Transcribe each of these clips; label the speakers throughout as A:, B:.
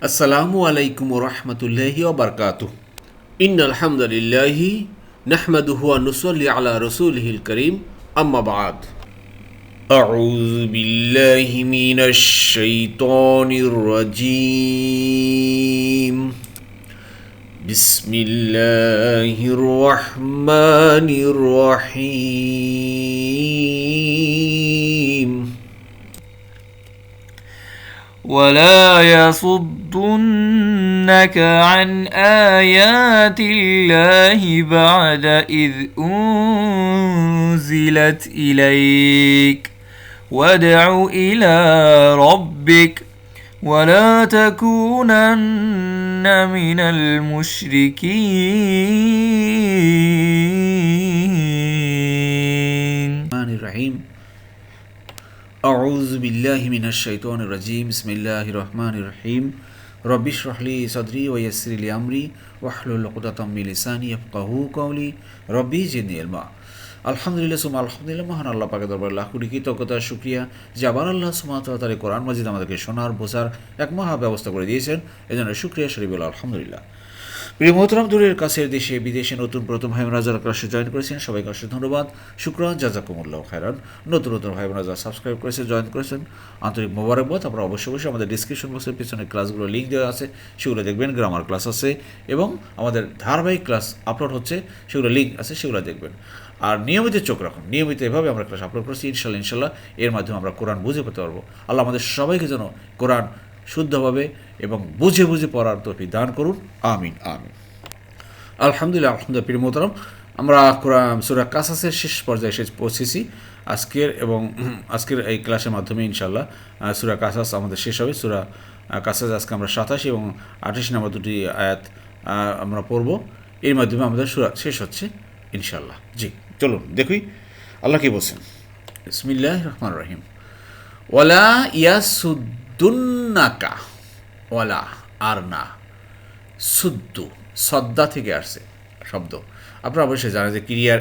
A: السلام عليكم ورحمة الله وبركاته. إن الحمد لله نحمده ونصلي على رسوله الكريم. أما بعد. أعوذ بالله من الشيطان الرجيم. بسم الله الرحمن الرحيم.
B: ولا يصدنك عن آيات الله بعد إذ أنزلت إليك وادع إلى ربك ولا تكونن من المشركين
A: আউজ বিল্লাহ মিনাশ শৈতন রাজিম ইসমিল্লাহ রহমান রহিম। রব্বিশ রহলি সদরি ওয়াসরিল আমরি ওয়াহলুল কুদাতম্মি লিসানি আফকাহু কওলি। রব্বি জিদনি এলমা আলহামদুলিল্লাহ সুমা আলহামদুলিল্লাহ, মহান আল্লাহ পাকে দরবার লাখ কোটি কৃতজ্ঞতা সুক্রিয়া যে আবার আল্লাহ সুমাতার কোরআন মজিদ আমাদেরকে শোনার, বোঝার এক মহা ব্যবস্থা করে দিয়েছেন। এজন্য সুক্রিয়া শরীফুল আলহামদুলিল্লাহ। প্রিয় দূরের কাছের দেশে বিদেশে নতুন প্রথম ভাই ক্লাসে জয়েন করেছেন, সবাইকে অসংখ্য ধন্যবাদ। শুক্রান, জাজাকুমুল্লাহ, খায়রান। নতুন নতুন ভাই সাবস্ক্রাইব করেছেন জয়েন করেছেন, আন্তরিক মোবারকবাদ। আপনারা অবশ্যই অবশ্যই আমাদের ডিসক্রিপশন বক্সের পিছনে ক্লাসগুলো লিঙ্ক দেওয়া আছে, সেগুলো দেখবেন গ্রামার ক্লাস আছে এবং আমাদের ধারাবাহিক ক্লাস আপলোড হচ্ছে, সেগুলো লিঙ্ক আছে, সেগুলো দেখবেন। আর নিয়মিত চোখ রাখুন, নিয়মিত এভাবে আমরা ক্লাস আপলোড করছি ইনশাল্লাহ ইনশাল্লাহ এর মাধ্যমে আমরা কোরআন বুঝে পেতে পারব। আল্লাহ আমাদের সবাইকে যেন কোরআন শুদ্ধভাবে এবং বুঝে বুঝে পড়ার তফি দান করুন। আমিন আমিন। আলহামদুলিল্লাহ আলহামদুলিল্লাহ, প্রিয় মোহতারাম, আমরা সুরা কাসাসের শেষ পর্যায়ে এসে পৌঁছেছি। আজকের এবং আজকের এই ক্লাসের মাধ্যমে ইনশাল্লাহ সুরা কাসাস আমাদের শেষ হবে। সুরা কাসাস আজকে আমরা সাতাশ এবং আঠাশ নম্বর দুটি আয়াত আমরা পড়ব। এর মাধ্যমে আমাদের সুরা শেষ হচ্ছে ইনশাল্লাহ জি, চলুন দেখুই আল্লাহ কি বলছেন? ইসমিল্লাহ রহমান রহিম। ওয়ালা ইয়াসুদ্দুন্নাকা ওয়ালা আর না সুদ্দু, সদ্দা থেকে আসছে শব্দ। আপনারা অবশ্যই জানেন যে ক্রিয়ার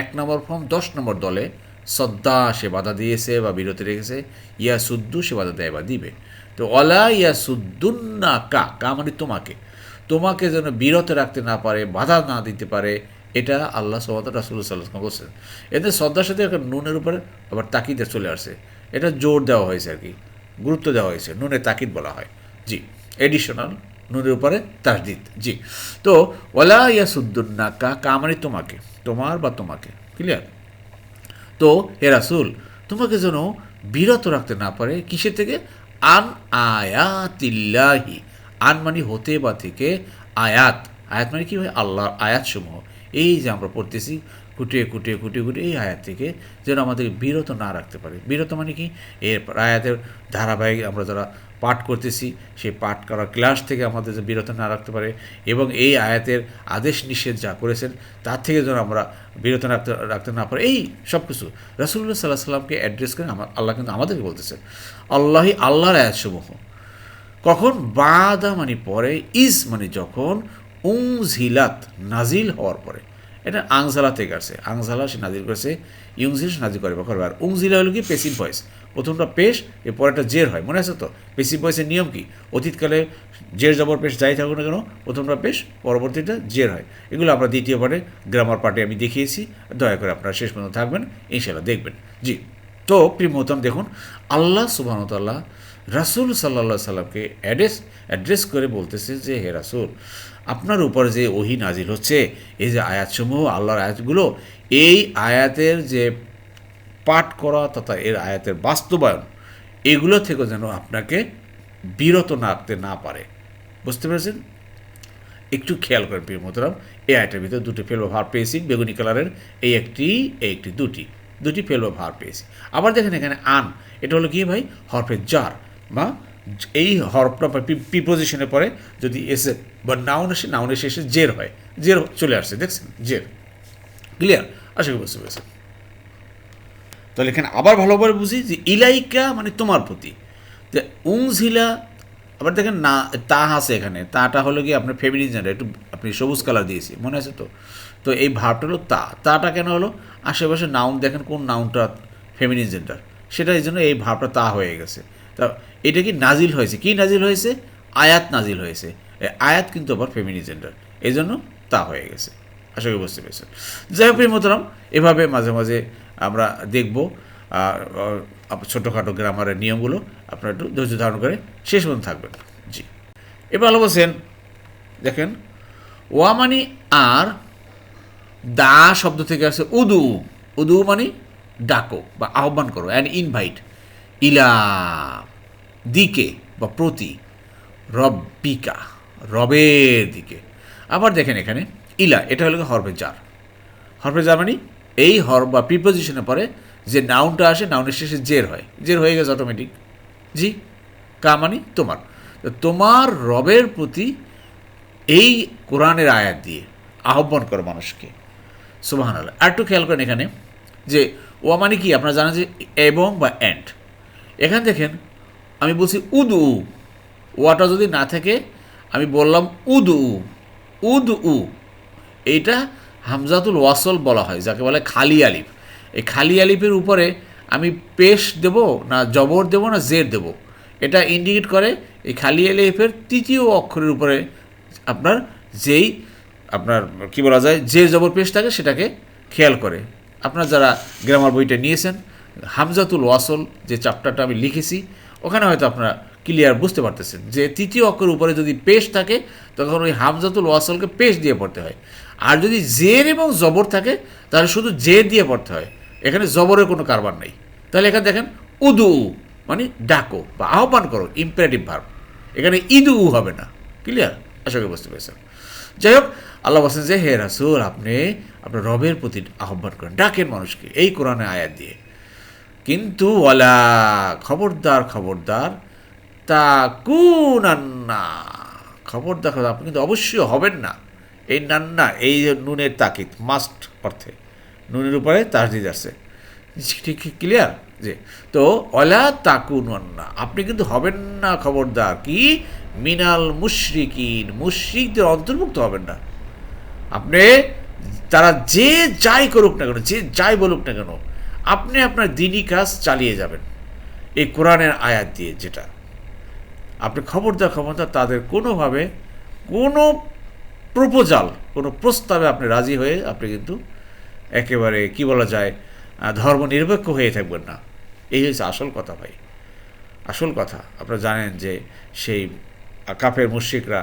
A: এক নম্বর ফর্ম দশ নম্বর দলে সদ্দা সে বাধা দিয়েছে বা বিরতি রেখেছে, ইয়া সুদ্দু সে বাধা দেয় বা দিবে। তো অলা ইয়া সুদ্দুন্না কা কা মানে তোমাকে। তোমাকে যেন বিরত রাখতে না পারে, বাধা না দিতে পারে, এটা আল্লাহ সবাদ রাসুল সাল্লাহ বলছেন। এতে শ্রদ্ধার সাথে একটা নুনের উপরে আবার তাকিদে চলে আসছে। এটা জোর দেওয়া হয়েছে আর কি, গুরুত্ব দেওয়া হয়েছে। নুনের তাকিদ বলা হয়। জি এডিশনাল নুনের উপরে তাসদিদ জি। তো ওলা ইয়া সুদ্দুন্না কা কা মানে তোমাকে, তোমার বা তোমাকে ক্লিয়ার তো, হে রাসুল, তোমাকে যেন বিরত রাখতে না পারে, কিসের থেকে? আন আয়াতিল্লাহি, আন মানে হতে বা থেকে, আয়াত। আয়াত মানে কি হয় আল্লাহর আয়াতসমূহ। এই যে আমরা পড়তেছি কুটিয়ে কুটিয়ে কুটিয়ে কুটিয়ে এই আয়াত থেকে যেন আমাদেরকে বিরত না রাখতে পারে। বিরত মানে কি? এর আয়াতের ধারাবাহিক আমরা যারা পাঠ করতেছি, সেই পাঠ করা ক্লাস থেকে আমাদের বিরত না রাখতে পারে এবং এই আয়াতের আদেশ নিষেধ যা করেছেন, তার থেকে যেন আমরা বিরত রাখতে রাখতে না পারে। এই সব কিছু রাসুল্লাহ সাল্লাহ সাল্লামকে অ্যাড্রেস করে আমার, আল্লাহ কিন্তু আমাদেরকে বলতেছেন, আল্লাহি আল্লাহর আয়াতসমূহ। কখন বাদা মানে পরে, ইজ মানে যখন উংঝিলাত নাজিল হওয়ার পরে। এটা আংজালা থেকে আসছে আংজালা সে নাজিল করেছে ইউংজিল সে নাজিল করে বা করবে আর উংজিলা হলো কি? Passive voice. প্রথমটা পেশ এর পরেরটা জের হয়, মনে আছে তো? পেসিভ ভয়েসের নিয়ম কি? অতীতকালে জের জবর পেশ যাই থাকুক না কেন, প্রথমটা পেশ, পরবর্তীটা জের হয়। এগুলো আমরা দ্বিতীয় পার্টে গ্রামার পার্টে আমি দেখিয়েছি, দয়া করে আপনারা শেষ পর্যন্ত থাকবেন ইনশাল্লাহ দেখবেন। জি, তো প্রিয় মোহতাম দেখুন, আল্লাহ সুবাহতাল্লাহ রাসুল সাল্লা সাল্লামকে অ্যাড্রেস অ্যাড্রেস করে বলতেছে যে, হে রাসুল, আপনার উপর যে ওহি নাজিল হচ্ছে, এই যে আয়াতসমূহ, আল্লাহর আয়াতগুলো, এই আয়াতের যে পাঠ করা তথা এর আয়াতের বাস্তবায়ন, এগুলো থেকে যেন আপনাকে বিরত রাখতে না পারে। বুঝতে পেরেছেন? একটু খেয়াল করেন প্রিয় মোতরাম এই আয়টার ভিতরে দুটি ফেলব ভার পেয়েছি, বেগুনি কালারের এই একটি এই একটি দুটি দুটি ফেলব ভার পেয়েছি। আবার দেখেন এখানে আন, এটা হলো কি ভাই? হরফের জার, বা এই হরফটা প্রিপোজিশনে পরে যদি এসে বা নাউন এসে নাউন এসে এসে জের হয়, জের চলে আসছে, দেখছেন? জের। ক্লিয়ার আশা করি বুঝতে পেরেছেন। তাহলে এখানে আবার ভালোভাবে বুঝি যে ইলাইকা মানে তোমার প্রতি। যে উংঝিলা আবার দেখেন না, তা আছে এখানে। তাটা হলো কি আপনার ফেমিনিন জেন্ডার একটু আপনি সবুজ কালার দিয়েছি, মনে আছে তো? তো এই ভাবটা হলো তা। তাটা কেন হলো? আশেপাশে নাউন দেখেন কোন নাউনটা ফেমিনিন জেন্ডার সেটা এই জন্য এই ভাবটা তা হয়ে গেছে। তা এটা কি নাজিল হয়েছে? কি নাজিল হয়েছে? আয়াত নাজিল হয়েছে। আয়াত কিন্তু আবার ফেমিনি জেন্ডার এই জন্য তা হয়ে গেছে। আশা করি বুঝতে পেরেছেন। যাই হোক মোতরাম এভাবে মাঝে মাঝে আমরা দেখব। ছোটোখাটো গ্রামারের নিয়মগুলো আপনারা একটু ধৈর্য ধারণ করে শেষ পর্যন্ত থাকবেন। জি। এবার ভালো বলছেন দেখেন, ওয়ামানি আর, দা শব্দ থেকে আসে উদু। উদু মানে ডাকো বা আহ্বান করো অ্যান্ড ইনভাইট ইলা, দিকে বা প্রতি, রব্বিকা, রবের দিকে। আবার দেখেন এখানে, ইলা, এটা হলো হরফে জার। হরফে জার মানে এই হর বা প্রিপোজিশনের পরে যে নাউনটা আসে নাউনের শেষে জের হয়। জের হয়ে গেছে অটোমেটিক জি কা মানে? তোমার। তোমার রবের প্রতি এই কোরআনের আয়াত দিয়ে আহ্বান করো মানুষকে। সুবাহান আল্লাহ আর একটু খেয়াল করেন এখানে যে ও মানে কি? আপনারা জানেন যে এবং বা অ্যান্ড এখানে দেখেন, আমি বলছি উদু। ওয়াটা যদি না থাকে, আমি বললাম উদু। উদ। উ এইটা হামজাতুল ওয়াসল বলা হয়, যাকে বলে খালি আলিফ। এই খালি আলিফের উপরে আমি পেশ দেব না জবর দেব না জের দেব। এটা ইন্ডিকেট করে এই খালি আলিফের তৃতীয় অক্ষরের উপরে আপনার যেই আপনার কি বলা যায়, যে জবর পেশ থাকে সেটাকে খেয়াল করে। আপনার যারা গ্রামার বইটা নিয়েছেন, হামজাতুল ওয়াসল যে চ্যাপ্টারটা আমি লিখেছি, ওখানে হয়তো আপনারা ক্লিয়ার বুঝতে পারতেছেন যে তৃতীয় অক্ষরের উপরে যদি পেশ থাকে, তখন ওই হামজাতুল ওয়াসলকে পেশ দিয়ে পড়তে হয়। আর যদি জের এবং জবর থাকে তাহলে শুধু জে দিয়ে পড়তে হয়। এখানে জবরের কোনো কারবার নেই। তাহলে এখানে দেখেন উদু মানে ডাকো বা আহ্বান করো ইম্পারেটিভ ভার্ব এখানে ইদু হবে না। ক্লিয়ার আশা করি বুঝতে পেরেছেন। যাই হোক আল্লাহ বলছেন যে হে রাসুল আপনি আপনার রবের প্রতি আহ্বান করেন। ডাকেন মানুষকে এই কোরআনে আয়াত দিয়ে। কিন্তু ওয়ালা খবরদার খবরদার তা কুনান্না খবরদার খবরদার, আপনি কিন্তু অবশ্যই হবেন না। এই নান্না, এই নুনের তাকিদ মাস্ট অর্থে। নুনের উপরে তাসদিদ আছে। ঠিক ক্লিয়ার যে তো অলা তাকুনান্না, আপনি কিন্তু হবেন না খবরদার। কি? মিনাল মুশরিকিন, মুশরিকদের অন্তর্ভুক্ত হবেন না। আপনি, তারা যে যাই করুক না কেন, যে যাই বলুক না কেন, আপনি আপনার দিনই কাজ চালিয়ে যাবেন। এই কোরআনের আয়াত দিয়ে যেটা। আপনি খবরদার ক্ষমতা তাদের কোনোভাবে কোনো প্রপোজাল, কোনো প্রস্তাবে আপনি রাজি হয়ে আপনি কিন্তু একেবারে কি বলা যায় ধর্ম নিরপেক্ষ হয়ে থাকবেন না। এই হচ্ছে আসল কথা ভাই। আসল কথা, আপনারা জানেন যে সেই কাফের মুশ্রিকরা,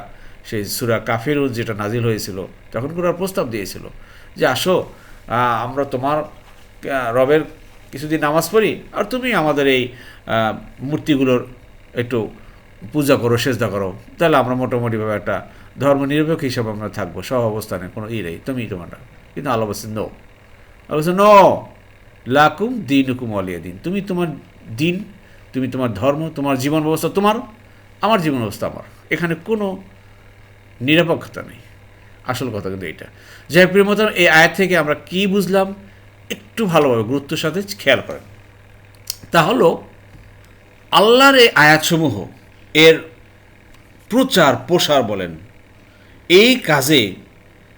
A: সেই সুরা কাফেরও যেটা নাজিল হয়েছিল, তখন ওরা প্রস্তাব দিয়েছিল যে আসো আমরা তোমার রবের কিছুদিন নামাজ পড়ি আর তুমি আমাদের এই মূর্তিগুলোর একটু পূজা করো, সেজদা করো। তাহলে আমরা মোটামুটিভাবে একটা ধর্ম নিরপেক্ষ হিসাবে আমরা থাকব, সব অবস্থানে, কোনো ই নেই, তুমি তোমারটা। কিন্তু আল্লাহ বলছেন নো আল্লাহ বলছেন নো লাকুম দিন হুকুম অলিয়া দিন। তুমি তোমার দিন, তুমি তোমার ধর্ম, তোমার জীবন ব্যবস্থা তোমার, আমার জীবন ব্যবস্থা আমার। এখানে কোনো নিরপেক্ষতা নেই। আসল কথা কিন্তু এইটা। যাই প্রিয় মতন, এই আয়াত থেকে আমরা কি বুঝলাম? একটু ভালোভাবে গুরুত্বের সাথে খেয়াল করেন। তা হলো, আল্লাহর এই আয়াতসমূহ এর প্রচার প্রসার বলেন এই কাজে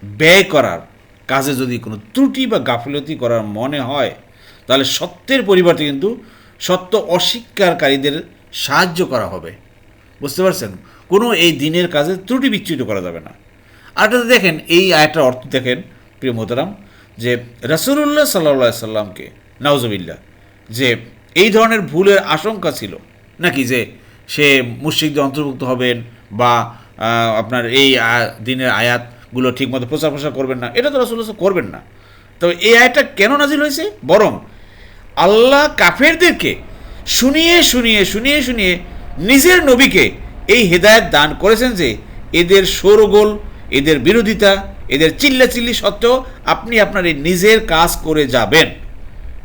A: ব্যয় করার কাজে যদি কোনো ত্রুটি বা গাফিলতি করার মনে হয়, তাহলে সত্যের পরিবর্তে কিন্তু সত্য অস্বীকারীদের সাহায্য করা হবে। বুঝতে পারছেন? কোনো এই দিনের কাজে ত্রুটি বিচ্যুত করা যাবে না। আর দেখেন, এই আয়টার অর্থ দেখেন, প্রিয় মোহতারাম, যে রাসুল্লাহ সাল্লা সাল্লামকে নাউজবিল্লা যে এই ধরনের ভুলের আশঙ্কা ছিল, নাকি যে সে মুশ্রিকদের অন্তর্ভুক্ত হবেন বা আপনার এই দিনের আয়াতগুলো ঠিকমতো প্রচার প্রসার করবেন না। এটা তো রাসুল্লাহ করবেন না। তবে এই আয়াতটা কেন নাজিল হয়েছে? বরং আল্লাহ কাফেরদেরকে শুনিয়ে শুনিয়ে শুনিয়ে শুনিয়ে নিজের নবীকে এই হেদায়েত দান করেছেন যে এদের শোরগোল, এদের বিরোধিতা, এদের চিল্লাচিল্লি সত্ত্বেও আপনি আপনার এই নিজের কাজ করে যাবেন।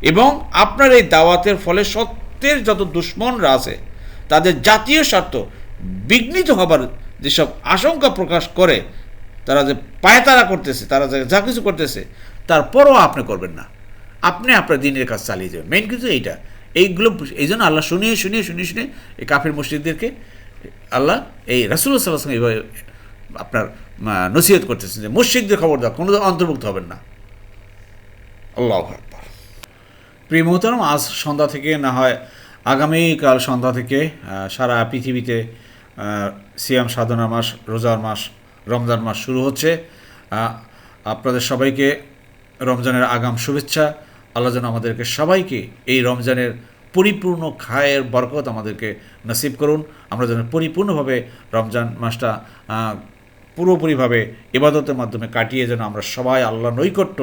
A: এবং আপনার এই দাওয়াতের ফলে সত্যের যত দুশ্মনরা আছে, তাদের জাতীয় স্বার্থ বিঘ্নিত হবার যেসব আশঙ্কা প্রকাশ করে, তারা যে পায়তারা করতেছে, তারা যে যা কিছু করতেছে তারপরও আপনি করবেন না। আপনি আপনার দিনের কাজ চালিয়ে যাবেন। মেইন কিন্তু এইটা। এইগুলো এই জন্য আল্লাহ শুনিয়ে শুনিয়ে শুনিয়ে শুনিয়ে এই কাফির মসজিদদেরকে আল্লাহ এই রাসুল্লাহ সাল্লাহ সঙ্গে এইভাবে আপনার নসিহত করতেছেন যে মসজিদদের খবর দাও, কোনো অন্তর্ভুক্ত হবেন না। আল্লাহ প্রিয় মোহতারাম, আজ সন্ধ্যা থেকে না হয় আগামীকাল সন্ধ্যা থেকে সারা পৃথিবীতে সিয়াম সাধনা মাস, রোজার মাস, রমজান মাস শুরু হচ্ছে। আপনাদের সবাইকে রমজানের আগাম শুভেচ্ছা। আল্লাহ যেন আমাদেরকে সবাইকে এই রমজানের পরিপূর্ণ খায়ের বরকত আমাদেরকে নসিব করুন। আমরা যেন পরিপূর্ণভাবে রমজান মাসটা পুরোপুরিভাবে ইবাদতের মাধ্যমে কাটিয়ে যেন আমরা সবাই আল্লাহ নৈকট্য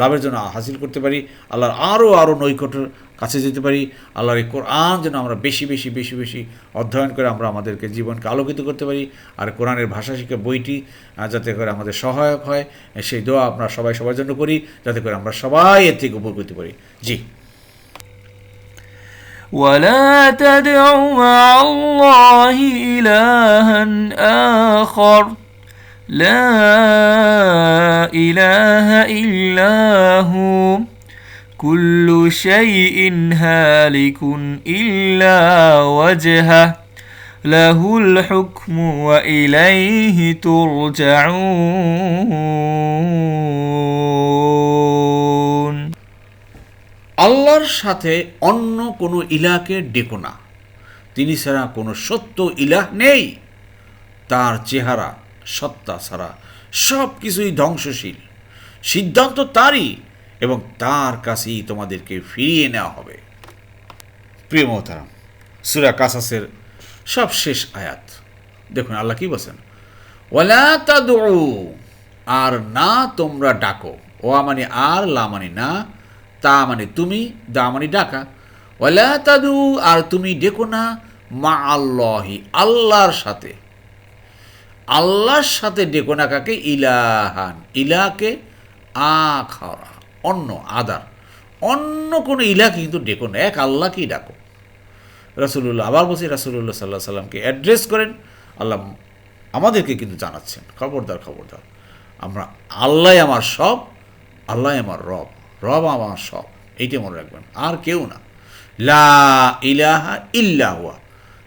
A: লাভের জন্য হাসিল করতে পারি। আল্লাহর আরও আরও নৈকট্যের কাছে যেতে পারি আল্লাহর এই কোরআন যেন আমরা বেশি বেশি বেশি বেশি অধ্যয়ন করে আমরা আমাদেরকে জীবনকে আলোকিত করতে পারি আর কোরআনের ভাষা শিক্ষা বইটি আহ, যাতে করে আমাদের সহায়ক হয় সেই দোয়া আমরা সবাই সবার জন্য করি যাতে করে আমরা সবাই এর থেকে উপকৃত পারি জি
B: ولا تدع مع الله إلها آخر لا إله إلا هو كل شيء هالك إلا وجهه له الحكم وإليه ترجعون
A: আল্লাহর সাথে অন্য কোনো ইলাকে ডেকো না তিনি ছাড়া কোনো সত্য ইলাহ নেই তার চেহারা সত্তা ছাড়া সব কিছুই ধ্বংসশীল সিদ্ধান্ত তারই এবং তার কাছেই তোমাদেরকে ফিরিয়ে নেওয়া হবে। প্রিয় মোহতারাম, সুরা কাসাসের সব শেষ আয়াত। দেখুন, আল্লাহ কি বলছেন? তাদু আর না তোমরা ডাকো। ও মানে আর, লা মানে না, তা মানে তুমি, দা মানে ডাকা। ওয়ালা তাদু আর তুমি ডেকো না মা আল্লাহি আল্লাহর সাথে। আল্লাহর সাথে ডেকো না কাকে? ইলাহান ইলাকে আখারা। অন্য আদার। অন্য কোনো ইলাকে কিন্তু ডেকো না। এক আল্লাহকেই ডাকো। রাসুলুল্লাহ, আবার বলছি রাসুলুল্লাহ সাল্লাহ সাল্লামকে অ্যাড্রেস করেন। আল্লাহ আমাদেরকে কিন্তু জানাচ্ছেন। খবরদার খবরদার। আমরা আল্লাহ আমার সব আল্লাহ আমার রব। রব আমার সব। এইটা মনে রাখবেন। আর কেউ না। লা ইলাহা ইল্লা হুয়া।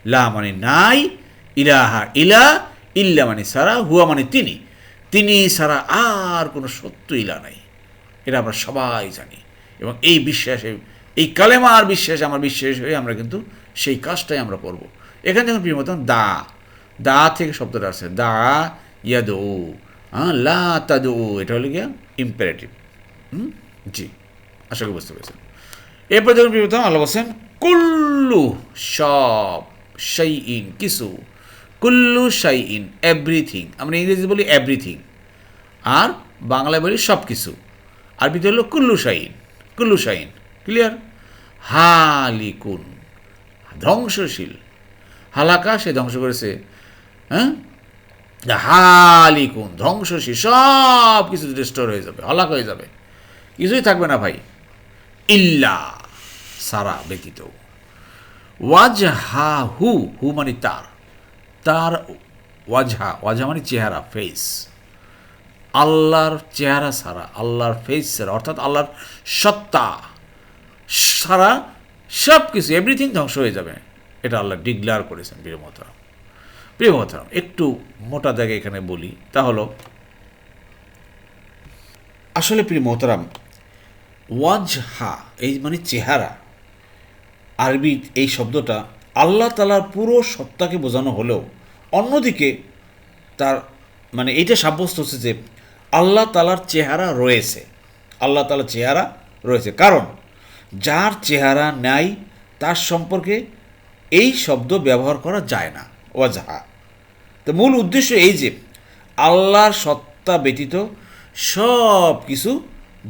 A: লা মানে নাই, ইলাহা ইলা, ইল্লা মানে সারা, হুয়া মানে তিনি। তিনি ছাড়া আর কোনো সত্য ইলা নাই। এটা আমরা সবাই জানি। এবং এই বিশ্বাসে, এই কালেমার বিশ্বাস আমার বিশ্বাস হয়ে আমরা কিন্তু সেই কাজটাই আমরা করব। এখানে যখন প্রিয় মতন, দা। দা থেকে শব্দটা আসছে। দা ইয়াদো হ্যাঁ লা তাদু। এটা হলো গিয়া ইম্পারেটিভ হুম? জি, আশা করি বুঝতে পেরেছেন। এরপর যখন প্রিয় মতন, আল্লাহ বলছেন, কুল্লু সব সেই ইন কিছু। কুল্লু সাই ইন এভরিথিং আমরা ইংরেজি বলি এভরিথিং আর বাংলায় বলি সব কিছু আরবিতে হলো কুল্লু শাইন কুল্লু শাইন ক্লিয়ার হালিকুন, ধ্বংসশীল। হালাকা, সে ধ্বংস করেছে। হ্যাঁ? হালিকুন, ধ্বংসশীল সব কিছু ডিস্টোর হয়ে যাবে, হালাক হয়ে যাবে। কিছুই থাকবে না ভাই। ইল্লা, সারা ব্যতীত। ওয়াজহা হু হু মানে তার। তার ওয়াজহা ওয়াজহা মানে চেহারা ফেস আল্লাহর চেহারা ছাড়া, আল্লাহর ফেস ছাড়া, অর্থাৎ আল্লাহর সত্তা সারা সব কিছু এভরিথিং ধ্বংস হয়ে যাবে। এটা আল্লাহ ডিক্লার করেছেন, প্রিয় মহতারাম। প্রিয় মহতারাম, একটু মোটা জায়গায় এখানে বলি, তা হলো, আসলে প্রিয় মহতারাম, ওয়াজহা, এই মানে চেহারা, আরবি এই শব্দটা আল্লাহ তালার পুরো সত্তাকে বোঝানো হলেও অন্যদিকে তার মানে এইটা সাব্যস্ত হচ্ছে যে আল্লাহ তালার চেহারা রয়েছে। আল্লাহ তালার চেহারা রয়েছে। কারণ যার চেহারা নাই, তার সম্পর্কে এই শব্দ ব্যবহার করা যায় না। ওয়াজাহা। তো মূল উদ্দেশ্য এই যে, আল্লাহর সত্তা ব্যতীত সব কিছু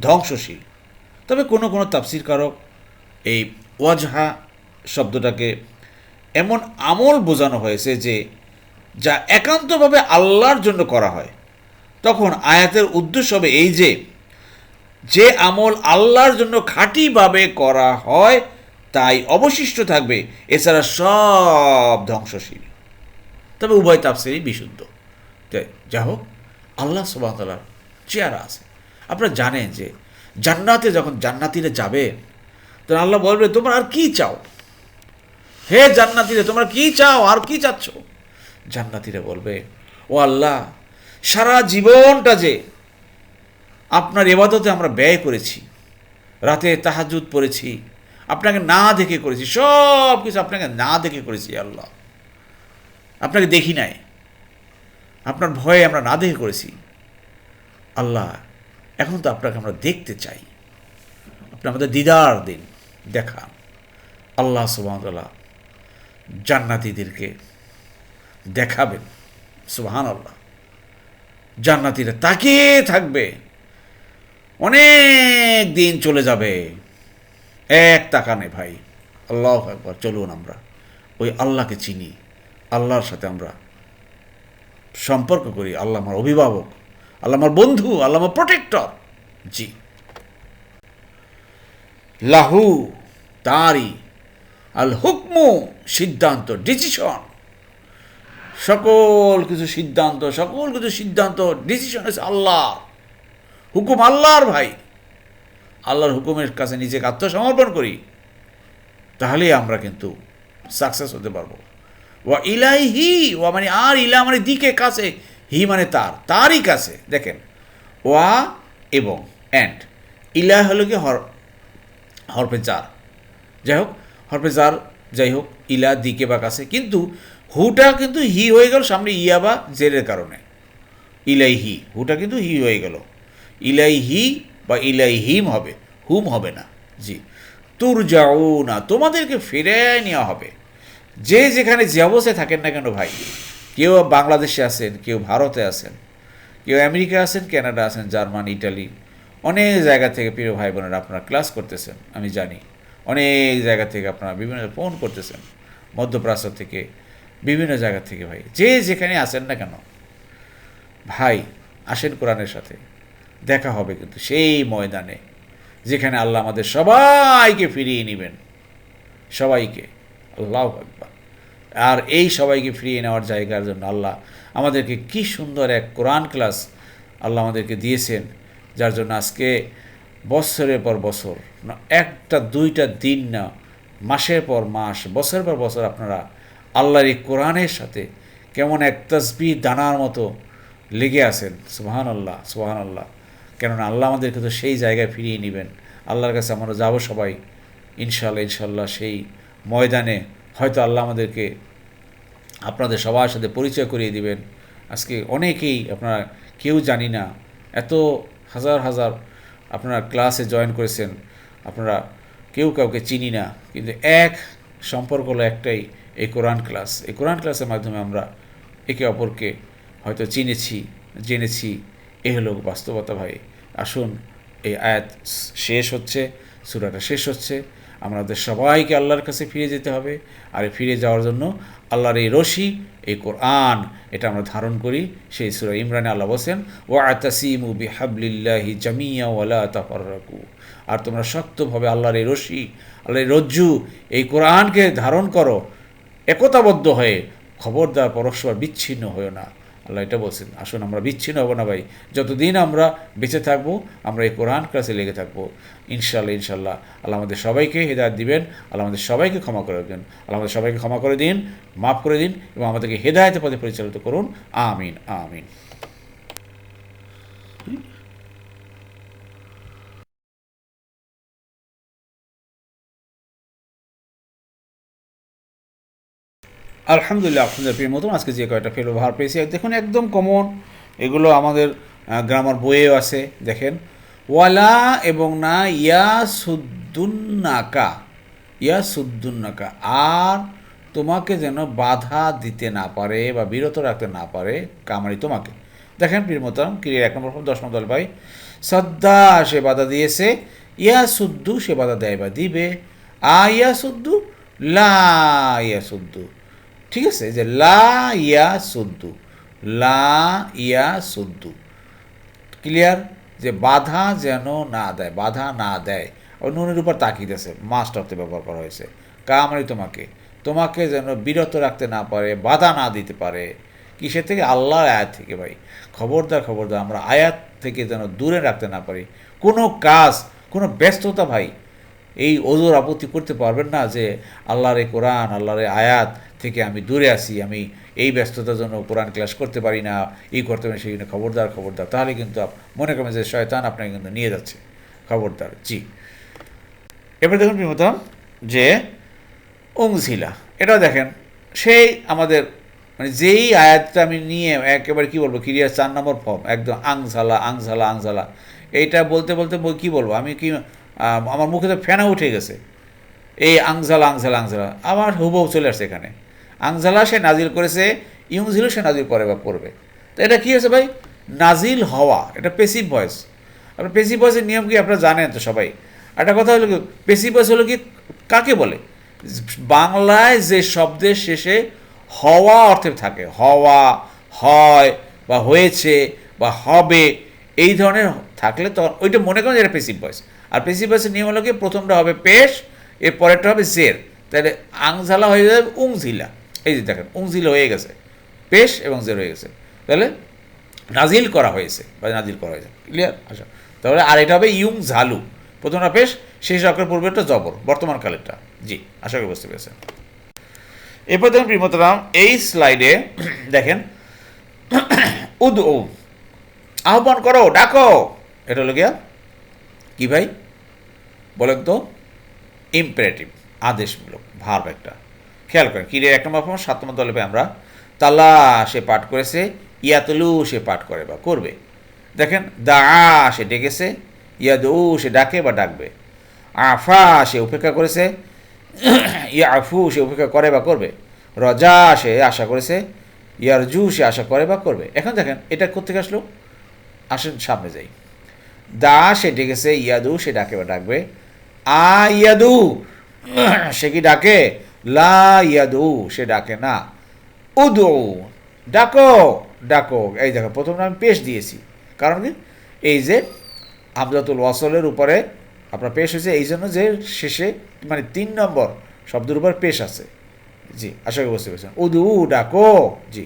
A: ধ্বংসশীল। তবে কোনো কোনো তাফসির কারক এই ওয়াজহা শব্দটাকে এমন আমল বোঝানো হয়েছে যে, যা একান্তভাবে আল্লাহর জন্য করা হয়। তখন আয়াতের উদ্দেশ্য হবে এই যে যে আমল আল্লাহর জন্য খাঁটিভাবে করা হয়, তাই অবশিষ্ট থাকবে। এছাড়া সব ধ্বংসশীল। তবে উভয় তাপসেরই বিশুদ্ধ। যা হোক, আল্লাহ সুবাহতালার চেয়ারা আছে। আপনারা জানেন যে, জান্নাতে যখন জান্নাতিরা যাবে, তখন আল্লাহ বলবে, তোমরা আর কি চাও? হে জান্নাতিরা, তোমরা কি চাও? আর কি চাচ্ছ? জান্নাতিরা বলবে, ও আল্লাহ সারা জীবনটা যে আপনার এবাদতে আমরা ব্যয় করেছি, রাতে তাহাজুদ পড়েছি, আপনাকে না দেখে করেছি, সব কিছু আপনাকে না দেখে করেছি আল্লাহ। আপনাকে দেখি নাই, আপনার ভয়ে আমরা না দেখে করেছি। আল্লাহ, এখন তো আপনাকে আমরা দেখতে চাই। আপনি আমাদের দিদার দিন, দেখা। আল্লাহ সুবাহতাল্লাহ জান্নাতিদেরকে দেখাবেন সুবাহান আল্লাহ জান্নাতিরা তাকিয়ে থাকবে। অনেক দিন চলে যাবে। এক তাকানে ভাই। আল্লাহ একবার চলুন আমরা। ওই আল্লাহকে চিনি, আল্লাহর সাথে আমরা সম্পর্ক করি। আল্লাহ আমার অভিভাবক, আল্লাহ আমার বন্ধু, আল্লাহ আমার প্রোটেক্টর জি। লাহু তারি আল হুকমু সিদ্ধান্ত ডিসিশন সকল কিছু সিদ্ধান্ত, সকল কিছু সিদ্ধান্ত ডিসিশন হচ্ছে আল্লাহ হুকুম আল্লাহর ভাই। আল্লাহর হুকুমের কাছে নিজেকে আত্মসমর্পণ করি, তাহলেই আমরা কিন্তু সাকসেস হতে পারব। ওয়া ইলাই হি ওয়া মানে আর ইলা মানে দিকে কাছে, হি মানে তার, তারই কাছে, দেখেন। ওয়া এবং অ্যান্ড ইলা হলো কি হর, হরফে চার যাই হোক, হরফে চার যাই হোক, ইলা দিকে বা কাছে, কিন্তু হুটা কিন্তু হি হয়ে গেল সামনে ইয়া বা জেরের কারণে। ইলাই হি, হুটা কিন্তু হি হয়ে গেল। ইলাই হি বা ইলাই হিম হবে, হুম হবে না, জি। তুর যাও না তোমাদেরকে ফিরে নেওয়া হবে। যে যেখানে যে অবস্থায় থাকেন না কেন ভাই, কেউ বাংলাদেশে আছেন, কেউ ভারতে আছেন, কেউ আমেরিকা আছেন, কানাডা আছেন, জার্মান, ইটালি, অনেক জায়গা থেকে প্রিয় ভাই বোনেরা আপনারা ক্লাস করতেছেন, আমি জানি। অনেক জায়গা থেকে আপনারা বিভিন্ন ফোন করতেছেন, মধ্যপ্রাচ্য থেকে বিভিন্ন জায়গা থেকে, ভাই। যে যেখানে আসেন না কেন, ভাই, আসেন কোরআনের সাথে। দেখা হবে কিন্তু সেই ময়দানে, যেখানে আল্লাহ আমাদের সবাইকে ফিরিয়ে নেবেন। সবাইকে। আল্লাহ আর এই সবাইকে ফিরিয়ে নেওয়ার জায়গার জন্য আল্লাহ আমাদেরকে কি সুন্দর এক কোরআন ক্লাস আল্লাহ আমাদেরকে দিয়েছেন, যার জন্য আজকে বছরের পর বছর একটা দুইটা দিন না, মাসের পর মাস, বছরের পর বছর আপনারা আল্লাহর এই কোরআনের সাথে কেমন এক তসবি দানার মতো লেগে আছেন। সুবাহান আল্লাহ সুবাহান আল্লাহ কেননা আল্লাহ আমাদেরকে তো সেই জায়গায় ফিরিয়ে নেবেন। আল্লাহর কাছে আমরা যাব সবাই। ইনশাল্লাহ ইনশাল্লাহ সেই ময়দানে হয়তো আল্লাহ আমাদেরকে আপনাদের সবার সাথে পরিচয় করিয়ে দিবেন। আজকে অনেকেই আপনারা কেউ জানি না, এত হাজার হাজার আপনারা ক্লাসে জয়েন করেছেন, আপনারা কেউ কাউকে চিনি না, কিন্তু এক সম্পর্ক হলো একটাই এই কোরআন ক্লাস। এই কোরআন ক্লাসের মাধ্যমে আমরা একে অপরকে হয়তো চিনেছি, জেনেছি। এ হলো বাস্তবতা ভাই। আসুন, এই আয়াত শেষ হচ্ছে, সুরাটা শেষ হচ্ছে। আমাদের সবাইকে আল্লাহর কাছে ফিরে যেতে হবে। আর ফিরে যাওয়ার জন্য আল্লাহর এই রশি, এই কোরআন, এটা আমরা ধারণ করি সেই সুরা ইমরানে আল্লাহ বলছেন ও আতাসিমু বিহাবলিল্লাহি জামিয়া ওয়ালা তাফাররাকু। আর তোমরা শক্তভাবে আল্লাহর এই রশি, আল্লাহর রজ্জু, এই কোরআনকে ধারণ করো। একতাবদ্ধ হয়ে খবরদার পরস্পর বিচ্ছিন্ন হয়েও না। আল্লাহ এটা বলছেন, আসুন, আমরা বিচ্ছিন্ন হব না ভাই। যতদিন আমরা বেঁচে থাকব, আমরা এই কোরআন ক্লাসে লেগে থাকব। ইনশাল্লাহ ইনশাল্লাহ আল্লাহ আমাদের সবাইকে হেদায়ত দিবেন, আল্লাহ আমাদের সবাইকে ক্ষমা করে দেবেন। আল্লাহ আমাদের সবাইকে ক্ষমা করে দিন, মাফ করে দিন এবং আমাদেরকে হেদায়তের পথে পরিচালিত করুন। আমিন আমিন। আলহামদুলিল্লাহ আপনাদের প্রিয় মতন আজকে যে কয়টা ফেল ব্যবহার পেয়েছি, দেখুন একদম কমন এগুলো আমাদের গ্রামার বইয়েও আছে, দেখেন। ওয়ালা এবং না ইয়া সুদ্দুন্নাকা ইয়া সুদ্দুন্নাকা আর তোমাকে যেন বাধা দিতে না পারে বা বিরত রাখতে না পারে কামারি তোমাকে। দেখেন, প্রিয় মতন ক্রিয়ার এক নম্বর দশ নম্বর দল ভাই শ্রদ্ধা সে বাধা দিয়েছে ইয়া সুদ্দু সে বাধা দেয় বা দিবে আ ইয়া সুদ্দু লা ইয়া সুদ্দু ঠিক আছে, যে লা ইয়া সুদ্দু, লা ইয়া সুদ্দু। ক্লিয়ার যে বাধা যেন না দেয়, বাধা না দেয়। ও নুনের উপর তাকিয়েছে মাস্ট অর্থে ব্যবহার করা হয়েছে। কামড়ি তোমাকে তোমাকে যেন বিরত রাখতে না পারে, বাধা না দিতে পারে। কিসের থেকে? আল্লাহর আয়াত থেকে ভাই। খবরদার খবরদার, আমরা আয়াত থেকে যেন দূরে রাখতে না পারি। কোনো কাজ, কোনো ব্যস্ততা ভাই, এই ওজোর আপত্তি করতে পারবেন না যে আল্লাহর কোরআন, আল্লাহর আয়াত থেকে আমি দূরে আসি আমি এই ব্যস্ততার জন্য কোরআন ক্লাস করতে পারি না, এই করতে পারি সেই জন্য খবরদার খবরদার। তাহলে কিন্তু মনে করবেন যে শয়তান আপনাকে কিন্তু নিয়ে যাচ্ছে। খবরদার, জি। এবার দেখুন প্রিমতম যে অংশিলা এটাও দেখেন, সেই আমাদের মানে যেই আয়াতটা আমি নিয়ে একেবারে কি বলব ক্রিয়ার চার নম্বর ফর্ম, একদম আংঝালা আংঝালা আংঝালা এইটা বলতে বলতে কি বলব, আমি কি আমার মুখে তো ফেনা উঠে গেছে। এই আংঝালা আংঝালা আংঝালা আমার হুবহু চলে আসছে এখানে। আংঝালা সে নাজিল করেছে ইউংঝিলও সে নাজিল করে বা করবে তো এটা কী হয়েছে ভাই? নাজিল হওয়া, এটা পেসিভ ভয়েস আপনার পেসিভ ভয়েসের নিয়ম কি আপনারা জানেন তো সবাই? একটা কথা হলো কি পেসিভ ভয়েস হলো কি, কাকে বলে? বাংলায় যে শব্দের শেষে হওয়া অর্থে থাকে, হওয়া, হয়, বা হয়েছে, বা হবে, এই ধরনের থাকলে তো ওইটা মনে করেন যে এটা পেসিভ ভয়েস আর পেসিভ ভয়েসের নিয়ম হলো কি, প্রথমটা হবে পেশ এর পরেরটা হবে জের। তাহলে আংঝালা হয়ে যাবে উংঝিলা এই যে দেখেন উংঝিলা হয়ে গেছে। পেশ এবং জের হয়ে গেছে। তাহলে নাজিল করা হয়েছে, বা নাজিল করা হয়েছে। ক্লিয়ার আচ্ছা। তাহলে আর এটা হবে ইউং ঝালু। প্রথমটা পেশ, শেষ অক্ষর পূর্বেরটা জবর, বর্তমান কালেরটা। জি, আশা করি বুঝতে পেরেছেন। এরপর দেখুন প্রিমতরাম এই স্লাইডে দেখেন উদ ও আহ্বান করো, ডাকো। এটা হলো গিয়া, কি ভাই? বলেন তো ইম্পারেটিভ আদেশমূলক ভার্ব একটা। খেয়াল করেন, কিরে, এক নম্বর ফর্ম সাত নম্বর দলে আমরা। তালা সে পাঠ করেছে, ইয়াতলু সে পাঠ করে বা করবে। দেখেন, দা সে ডেকেছে, ইয়াদু সে ডাকে বা ডাকবে। আফা সে উপেক্ষা করেছে, ইয়া আফু সে উপেক্ষা করে বা করবে। রজা সে আশা করেছে, ইয়ারজু সে আশা করে বা করবে। এখন দেখেন, এটা কোথেকে আসলো? আসেন সামনে যাই। দা সে ডেকেছে, ইয়াদু সে ডাকে বা ডাকবে। আ ইয়াদু, সে কি ডাকে? লা সে ডাকে না। উদু ডাকো ডাকো। এই দেখো, প্রথমে আমি পেশ দিয়েছি। কারণ কি? এই যে আমজাতুল ওয়াসলের উপরে আপনার পেশ হয়েছে, এই জন্য যে শেষে মানে তিন নম্বর শব্দের উপর পেশ আছে। জি, আশা করি বুঝতে পেরেছেন। উদু ডাকো। জি।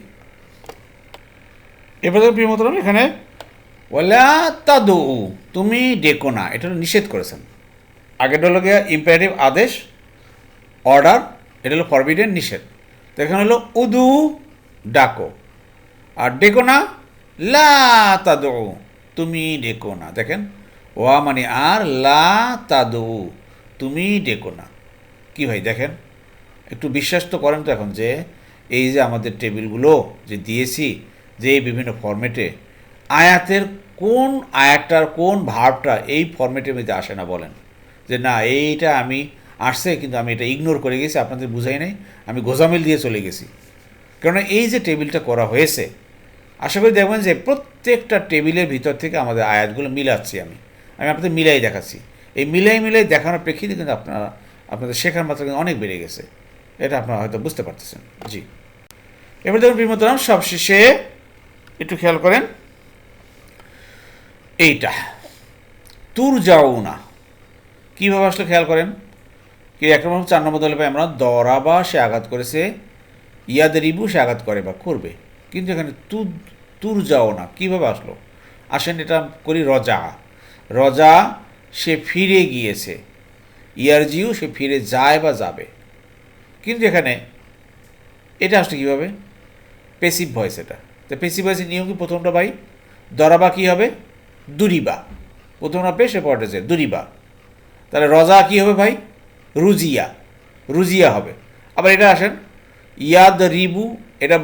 A: এবার প্রিয়মতরম এখানে ওলা তাদু তুমি ডেকো না। এটা নিষেধ করেছেন। আগের হলো গিয়ে ইম্পারেটিভ আদেশ অর্ডার এটা হলো ফরবিডেন নিষেধ। তো এখানে হলো উদু, ডাকো। আর ডেকো না, লা তাদু, তুমি ডেকো না। দেখেন, ওয়া মানে আর, লা তাদু, তুমি ডেকো না। কি ভাই, দেখেন, একটু বিশ্বাস তো করেন তো এখন যে, এই যে আমাদের টেবিলগুলো যে দিয়েছি, যে এই বিভিন্ন ফরম্যাটে আয়াতের কোন আয়াতটার কোন ভাবটা এই ফরম্যাটের মধ্যে আসে না বলেন। যে না, এইটা আমি আসছে, কিন্তু আমি এটা ইগনোর করে গেছি, আপনাদের বুঝাই নাই, আমি গোজামিল দিয়ে চলে গেছি। কেননা এই যে টেবিলটা করা হয়েছে, আশা করি দেখবেন যে প্রত্যেকটা টেবিলের ভিতর থেকে আমাদের আয়াতগুলো মিলাচ্ছি আমি। আমি আপনাদের মিলাই দেখাচ্ছি। এই মিলাই মিলাই দেখানোর প্রেক্ষিতে কিন্তু আপনারা, আপনাদের শেখার মাত্রা কিন্তু অনেক বেড়ে গেছে। এটা আপনারা হয়তো বুঝতে পারতেছেন। জি। এবার দেখুন বিমতরাম সবশেষে একটু খেয়াল করেন। এইটা। তুর যাও না কীভাবে আসলে খেয়াল করেন? কি এক নম্বর, চার নম্বর দলে পাই আমরা দরাবা সে আঘাত করেছে ইয়াদ রিবু সে আঘাত করে বা করবে। কিন্তু এখানে তু তুর যাও না। কীভাবে আসলো? আসেন এটা করি রজা। রজা সে ফিরে গিয়েছে। ইয়ারজিউ সে ফিরে যায় বা যাবে। কিন্তু এখানে এটা আসলে কীভাবে? পেসিভ ভয়েস এটা। তো পেসিভ ভয়েসের নিয়ম কি প্রথমটা ভাই? দরাবা কী হবে? দুরিবা। প্রথমটা পেশে পড়েছে, দুরিবা। তাহলে রজা কী হবে ভাই? রুজিয়া রুজিয়া হবে। আবার এটা আসেন ইয়াদ রিবু এটা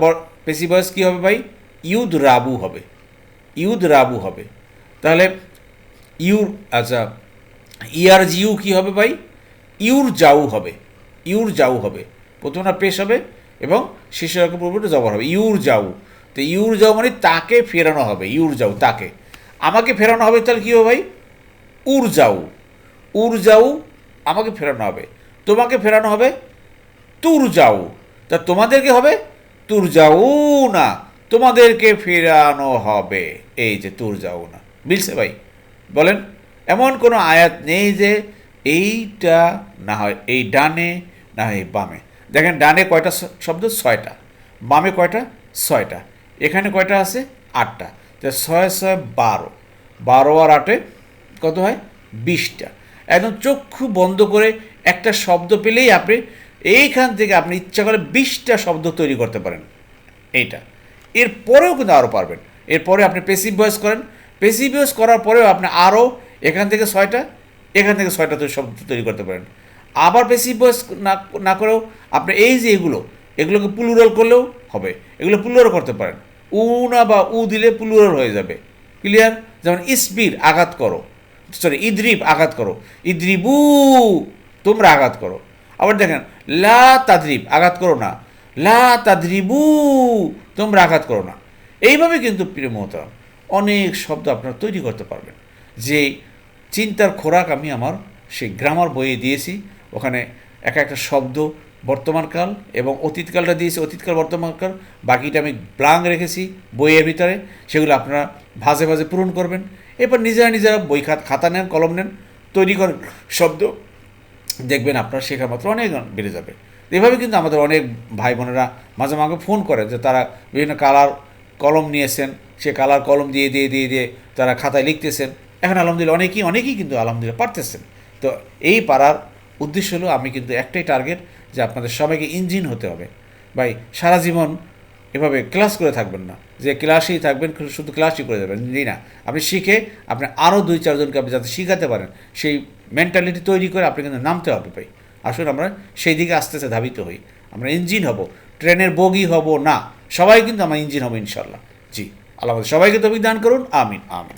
A: পেসিভ ভয়েস কী হবে ভাই? ইউদ রাবু হবে। ইউদ রাবু হবে। তাহলে ইউর আচ্ছা ইয়ার জিউ কী হবে ভাই? ইউর যাউ হবে। ইউর যাউ হবে প্রথমটা পেশ হবে এবং শেষের অক্ষর পূর্বটা জবর হবে। ইউর যাউ তো ইউর যাউ মানে তাকে ফেরানো হবে। ইউর যাউ তাকে। আমাকে ফেরানো হবে তাহলে কী হবে ভাই? উর যাউ উর যাউ আমাকে ফেরানো হবে। তোমাকে ফেরানো হবে? তুর যাও তা তোমাদেরকে হবে? তুর যাও না তোমাদেরকে ফেরানো হবে। এই যে তুর যাও না মিলছে ভাই? বলেন, এমন কোনো আয়াত নেই যে এইটা না হয়, এই ডানে না হয় বামে। দেখেন, ডানে কয়টা শব্দ? ছয়টা। বামে কয়টা? ছয়টা। এখানে কয়টা আছে? আটটা। তা ছয় ছয়, বারো। বারো আর আটে কত হয়? বিশটা। একদম চক্ষু বন্ধ করে একটা শব্দ পেলেই আপনি, এইখান থেকে আপনি ইচ্ছা করে বিশটা শব্দ তৈরি করতে পারেন। এইটা। এরপরেও কিন্তু আরও পারবেন। এরপরে আপনি পেসিভ ভয়েস করেন। পেসিভ ভয়েস করার পরেও আপনি আরও এখান থেকে ছয়টা, এখান থেকে ছয়টা তৈরি শব্দ তৈরি করতে পারেন। আবার পেসিভ ভয়েস না না করেও আপনি এই যে এগুলো, এগুলোকে প্লুরাল করলেও হবে। এগুলো প্লুরাল করতে পারেন। উ না বা উ দিলে প্লুরাল হয়ে যাবে। ক্লিয়ার যেমন ইসবির, আঘাত করো। সরি ইদ্রিব আঘাত করো। ইদ্রিবু, তোমরা আঘাত করো। আবার দেখেন, লা তাদ্রিব, আঘাত করো না। লা তাদ্রিবু, তোমরা আঘাত করো না। এইভাবে কিন্তু প্রিয় মহতারাম, অনেক শব্দ আপনারা তৈরি করতে পারবেন। যে চিন্তার খোরাক আমি আমার সেই গ্রামার বইয়ে দিয়েছি। ওখানে এক একটা শব্দ বর্তমানকাল এবং অতীতকালটা দিয়েছি। অতীতকাল বর্তমানকাল বাকিটা আমি ব্লাং রেখেছি বইয়ের ভিতরে। সেগুলো আপনারা ভাজে ভাজে পূরণ করবেন। এরপর নিজেরা নিজেরা বই খাত নেন, কলম নেন, তৈরি করেন শব্দ। দেখবেন আপনার শেখার মাত্র অনেক বেড়ে যাবে। এভাবে কিন্তু আমাদের অনেক ভাই বোনেরা মাঝে মাঝে ফোন করে যে তারা বিভিন্ন কালার কলম নিয়েছেন, সে কালার কলম দিয়ে দিয়ে দিয়ে দিয়ে তারা খাতায় লিখতেছেন। এখন আলহামদুলিল্লাহ অনেকেই অনেকেই কিন্তু আলহামদুলিল্লাহ পারতেছেন। তো এই পারার উদ্দেশ্য হলো আমি কিন্তু একটাই টার্গেট যে আপনাদের সবাইকে ইঞ্জিন হতে হবে। ভাই, সারা জীবন এভাবে ক্লাস করে থাকবেন না। যে ক্লাসেই থাকবেন শুধু ক্লাসই করে যাবেন। জি না। আপনি শিখে আপনি আরও দুই চারজনকে আপনি যাতে শিখাতে পারেন, সেই মেন্টালিটি তৈরি করে আপনি কিন্তু নামতে হবে ভাই। আসলে আমরা সেই দিকে আস্তে আস্তে ধাবিত হই। আমরা ইঞ্জিন হব। ট্রেনের বগি হব না। সবাই কিন্তু আমার ইঞ্জিন হবে ইনশাল্লাহ জি। আল্লাহ সবাইকে তবে দান করুন। আমিন আমিন।